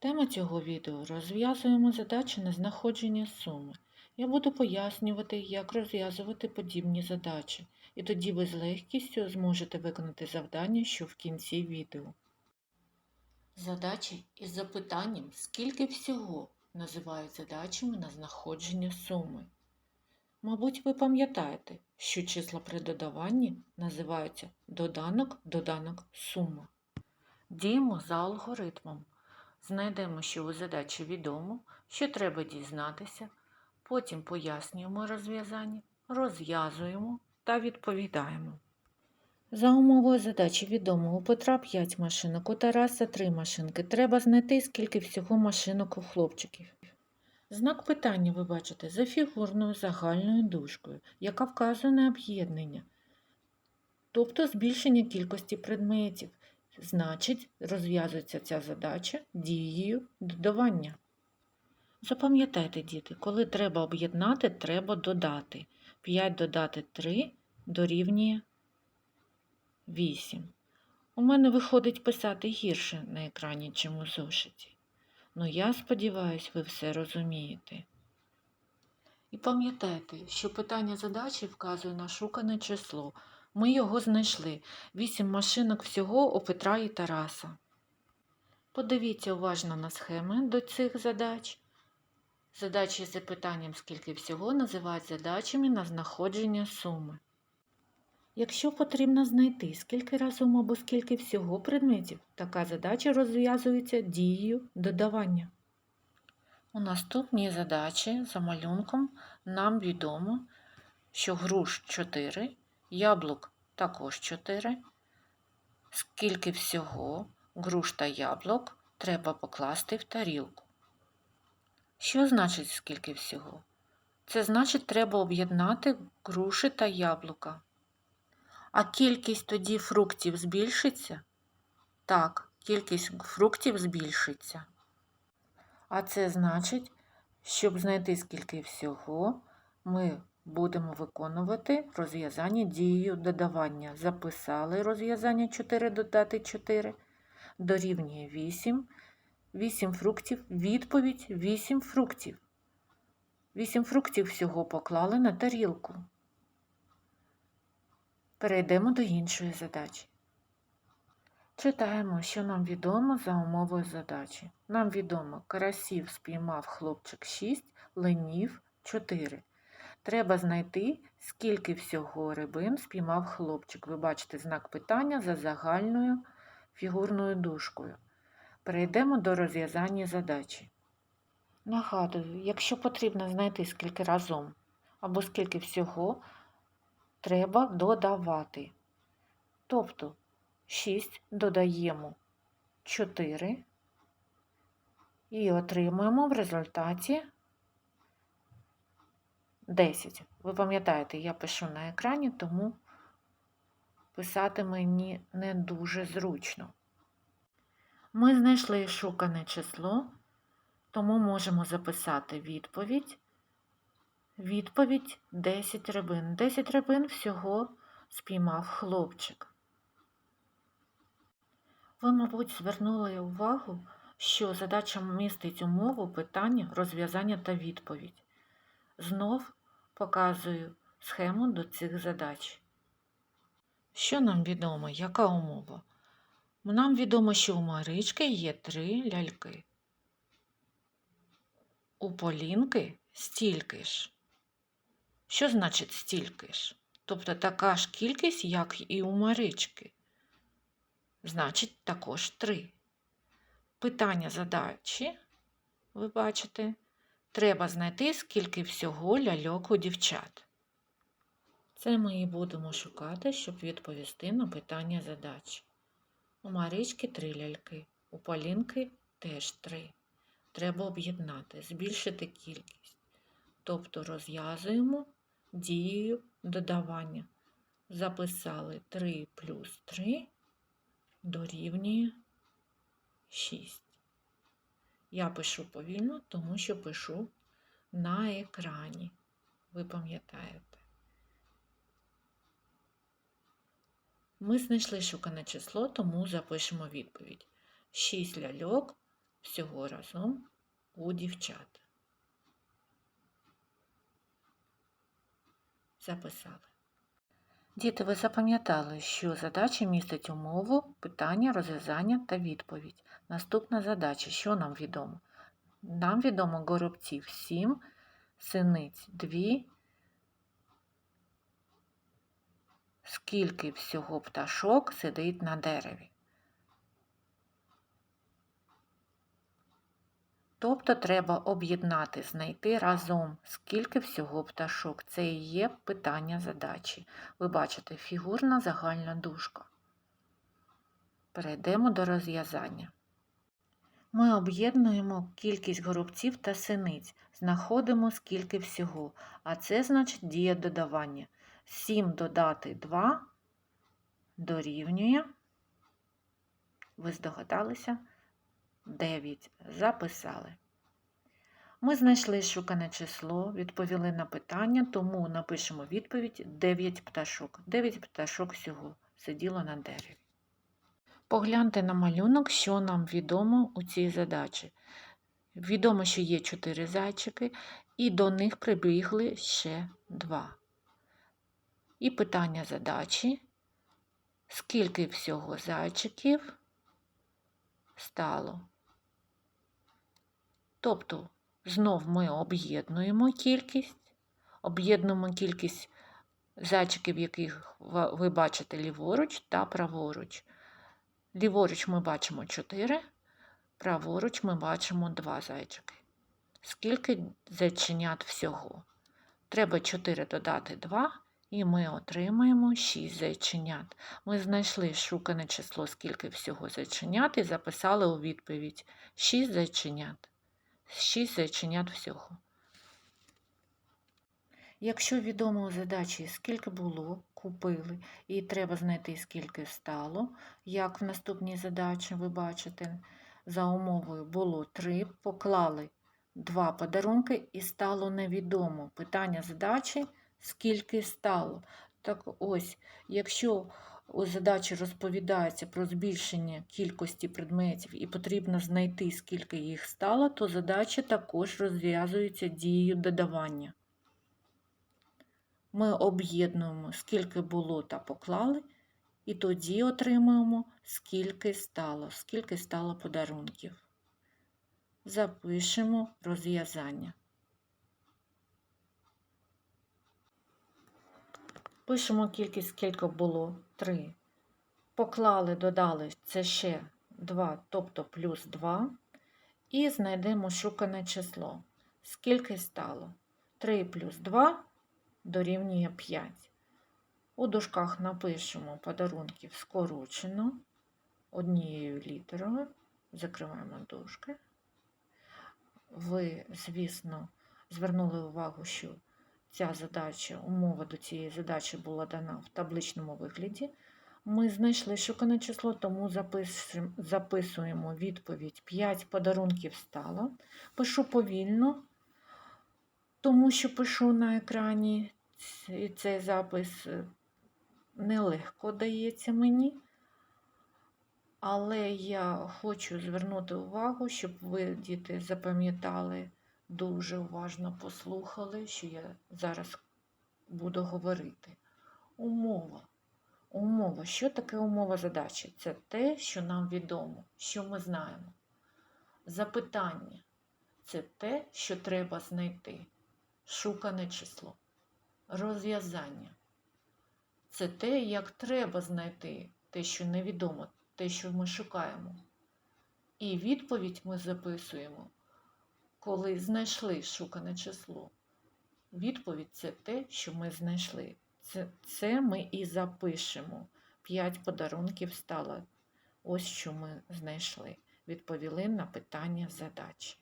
Тема цього відео розв'язуємо задачі на знаходження суми. Я буду пояснювати, як розв'язувати подібні задачі, і тоді ви з легкістю зможете виконати завдання, що в кінці відео. Задачі із запитанням, скільки всього називають задачами на знаходження суми. Мабуть, ви пам'ятаєте, що числа при додаванні називаються доданок, доданок, сума. Діємо за алгоритмом. Знайдемо, що у задачі відомо, що треба дізнатися, потім пояснюємо розв'язання, розв'язуємо та відповідаємо. За умовою задачі відомо, у Петра 5 машинок, у Тараса 3 машинки. Треба знайти, скільки всього машинок у хлопчиків. Знак питання ви бачите за фігурною загальною дужкою, яка вказує на об'єднання, тобто збільшення кількості предметів. Значить, розв'язується ця задача дією додавання. Запам'ятайте, діти, коли треба об'єднати, треба додати. 5 додати 3 дорівнює 8. У мене виходить писати гірше на екрані, чим у зошиті. Ну, я сподіваюся, ви все розумієте. І пам'ятайте, що питання задачі вказує на шукане число. Ми його знайшли. Вісім машинок всього у Петра і Тараса. Подивіться уважно на схеми до цих задач. Задачі з запитанням, скільки всього, називають задачами на знаходження суми. Якщо потрібно знайти, скільки разом або скільки всього предметів, така задача розв'язується дією додавання. У наступній задачі за малюнком нам відомо, що груш 4, яблук також 4. Скільки всього груш та яблук треба покласти в тарілку. Що значить скільки всього? Це значить, треба об'єднати груші та яблука. А кількість тоді фруктів збільшиться? Так, кількість фруктів збільшиться. А це значить, щоб знайти скільки всього, ми будемо виконувати розв'язання дією додавання. Записали розв'язання 4 додати 4, дорівнює 8. 8 фруктів, відповідь 8 фруктів. 8 фруктів всього поклали на тарілку. Перейдемо до іншої задачі. Читаємо, що нам відомо за умовою задачі. Нам відомо, карасів спіймав хлопчик 6, ленів 4. Треба знайти, скільки всього рибин спіймав хлопчик. Ви бачите знак питання за загальною фігурною дужкою. Перейдемо до розв'язання задачі. Нагадую, якщо потрібно знайти скільки разом або скільки всього, треба додавати. Тобто 6 додаємо 4 і отримуємо в результаті 10. Ви пам'ятаєте, я пишу на екрані, тому писати мені не дуже зручно. Ми знайшли шукане число, тому можемо записати відповідь. Відповідь 10 рибин. 10 рибин всього спіймав хлопчик. Ви, мабуть, звернули увагу, що задача містить умову питання, розв'язання та відповідь. Знов показую схему до цих задач. Що нам відомо? Яка умова? Нам відомо, що у Марички є три ляльки. У Полінки стільки ж. Що значить стільки ж? Тобто така ж кількість, як і у Марички. Значить, також три. Питання задачі, ви бачите, треба знайти, скільки всього ляльок у дівчат. Це ми і будемо шукати, щоб відповісти на питання задачі. У Марички три ляльки, у Полінки теж три. Треба об'єднати, збільшити кількість. Тобто розв'язуємо дією додавання. Записали 3 плюс 3 дорівнює 6. Я пишу повільно, тому що пишу на екрані. Ви пам'ятаєте. Ми знайшли шукане число, тому запишемо відповідь. 6 ляльок всього разом у дівчат? Записали. Діти, ви запам'ятали, що задача містить умову, питання, розв'язання та відповідь. Наступна задача, що нам відомо? Нам відомо горобців 7, синиць 2, скільки всього пташок сидить на дереві. Тобто треба об'єднати, знайти разом, скільки всього пташок. Це і є питання задачі. Ви бачите фігурна загальна дужка. Перейдемо до розв'язання. Ми об'єднуємо кількість горобців та синиць, знаходимо скільки всього, а це значить дія додавання. 7 додати 2 дорівнює, ви здогадалися, 9 записали. Ми знайшли шукане число, відповіли на питання, тому напишемо відповідь 9 пташок. 9 пташок всього сиділо на дереві. Погляньте на малюнок, що нам відомо у цій задачі. Відомо, що є 4 зайчики, і до них прибігли ще 2. І питання задачі, скільки всього зайчиків стало. Тобто, знов ми об'єднуємо кількість, об'єднуємо кількість зайчиків, яких ви бачите ліворуч та праворуч. Ліворуч ми бачимо 4, праворуч ми бачимо 2 зайчики. Скільки зайченят всього? Треба 4 додати 2, і ми отримаємо 6 зайченят. Ми знайшли шукане число, скільки всього зайченят, і записали у відповідь 6 зайченят. 6 зайченят всього. Якщо відомо у задачі, скільки було, купили, і треба знайти, скільки стало, як в наступній задачі ви бачите, за умовою було 3, поклали 2 подарунки і стало невідомо. Питання задачі, скільки стало. Так ось, якщо у задачі розповідається про збільшення кількості предметів і потрібно знайти, скільки їх стало, то задача також розв'язується дією додавання. Ми об'єднуємо, скільки було та поклали, і тоді отримуємо, скільки стало, скільки стало подарунків. Запишемо розв'язання. Пишемо кількість, скільки було 3. Поклали, додали це ще 2, тобто плюс 2. І знайдемо шукане число. Скільки стало? 3 плюс 2 дорівнює 5. У дужках напишемо подарунків скорочено однією літерою. Закриваємо дужки. Ви, звісно, звернули увагу, що ця задача, умова до цієї задачі була дана в табличному вигляді. Ми знайшли шукане число, тому записуємо відповідь 5 подарунків стало. Пишу повільно, тому що пишу на екрані і цей запис е, нелегко дається мені. Але я хочу звернути увагу, щоб ви, діти, запам'ятали, дуже уважно послухали, що я зараз буду говорити. Умова. Умова. Що таке умова задачі? Це те, що нам відомо, що ми знаємо. Запитання це те, що треба знайти. Шукане число. Розв'язання. Це те, як треба знайти те, що невідомо, те, що ми шукаємо. І відповідь ми записуємо, коли знайшли шукане число. Відповідь це те, що ми знайшли. Це, це ми і запишемо. П'ять подарунків стало. Ось що ми знайшли. Відповіли на питання задачі.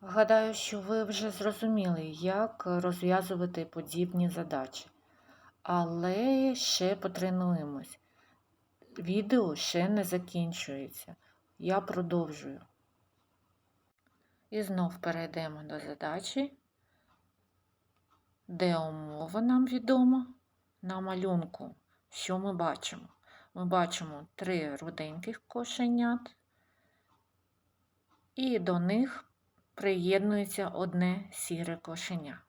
Гадаю, що ви вже зрозуміли, як розв'язувати подібні задачі. Але ще потренуємось. Відео ще не закінчується. Я продовжую. І знов перейдемо до задачі, де умова нам відома на малюнку. Що ми бачимо? Ми бачимо три руденьких кошенят і до них приєднується одне сіре кошеня.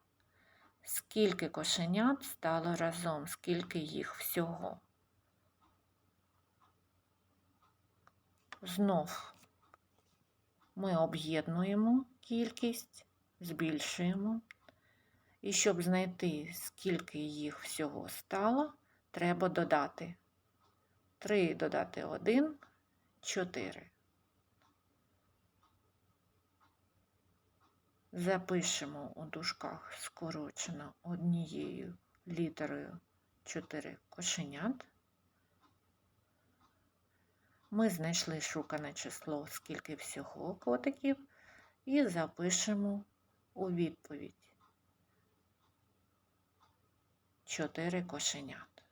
Скільки кошенят стало разом, скільки їх всього? Знов ми об'єднуємо кількість, збільшуємо. І щоб знайти, скільки їх всього стало, треба додати 3 додати 1 4. Запишемо у дужках скорочено однією літерою 4 кошенят. Ми знайшли шукане число, скільки всього котиків, і запишемо у відповідь 4 кошенят.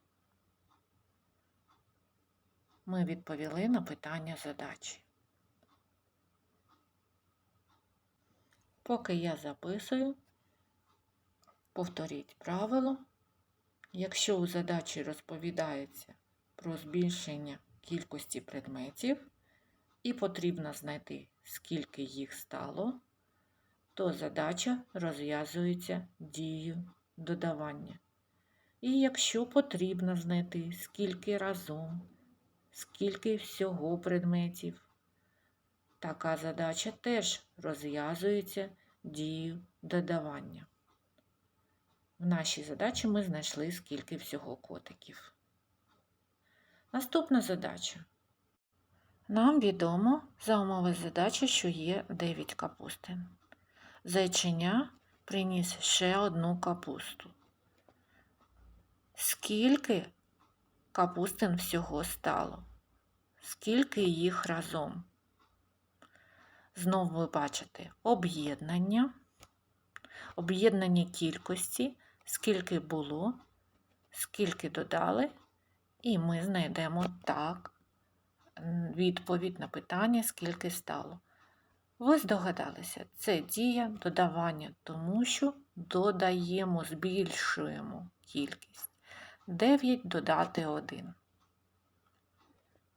Ми відповіли на питання задачі. Поки я записую, повторіть правило. Якщо у задачі розповідається про збільшення кількості предметів і потрібно знайти, скільки їх стало, то задача розв'язується дією додавання. І якщо потрібно знайти, скільки разом, скільки всього предметів, така задача теж розв'язується дією додавання. В нашій задачі ми знайшли, скільки всього котиків. Наступна задача. Нам відомо за умови задачі, що є 9 капустин. Зайчиня приніс ще одну капусту. Скільки капустин всього стало? Скільки їх разом? Знову ви бачите об'єднання, об'єднання кількості, скільки було, скільки додали, і ми знайдемо так відповідь на питання, скільки стало. Ви здогадалися, це дія додавання, тому що додаємо, збільшуємо кількість. 9 додати 1.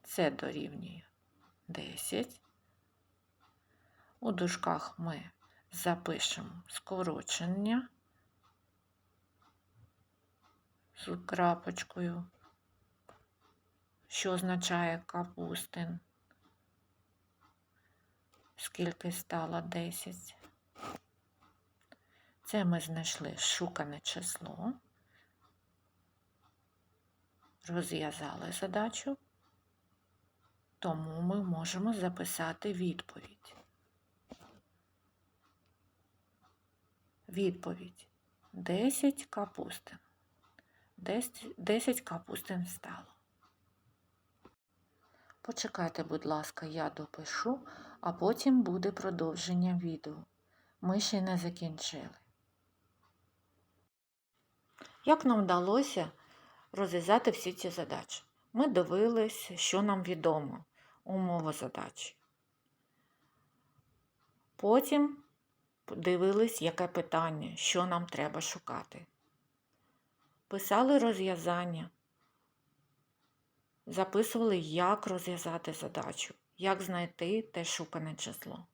Це дорівнює 10. У дужках ми запишемо скорочення з крапочкою, що означає капустин. Скільки стало 10. Це ми знайшли шукане число, розв'язали задачу, тому ми можемо записати відповідь. Відповідь 10 капустин. 10 капустин стало. Почекайте, будь ласка, я допишу, а потім буде продовження відео. Ми ще не закінчили. Як нам вдалося розв'язати всі ці задачі? Ми дивились, що нам відомо, умова задачі. Потім дивились, яке питання, що нам треба шукати. Писали розв'язання, записували, як розв'язати задачу, як знайти те шукане число.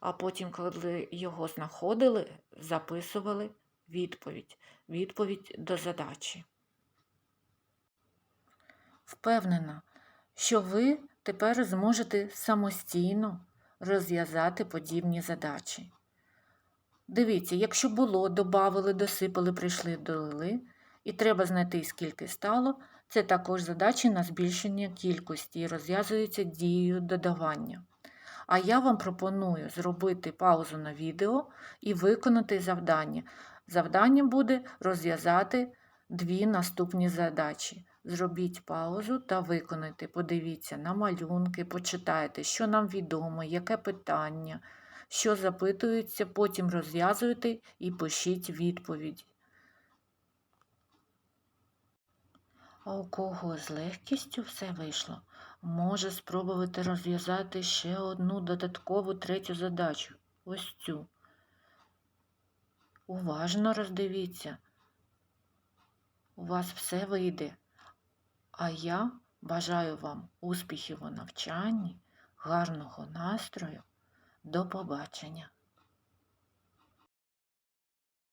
А потім, коли його знаходили, записували відповідь, відповідь до задачі. Впевнена, що ви тепер зможете самостійно розв'язати подібні задачі. Дивіться, якщо було, додали, досипали, прийшли, долили, і треба знайти, скільки стало, це також задачі на збільшення кількості і розв'язується дією додавання. А я вам пропоную зробити паузу на відео і виконати завдання. Завдання буде розв'язати дві наступні задачі. Зробіть паузу та виконайте. Подивіться на малюнки, почитайте, що нам відомо, яке питання що запитується, потім розв'язуйте і пишіть відповідь. А у кого з легкістю все вийшло, може спробувати розв'язати ще одну додаткову третю задачу. Ось цю. Уважно роздивіться. У вас все вийде. А я бажаю вам успіхів у навчанні, гарного настрою До побачення!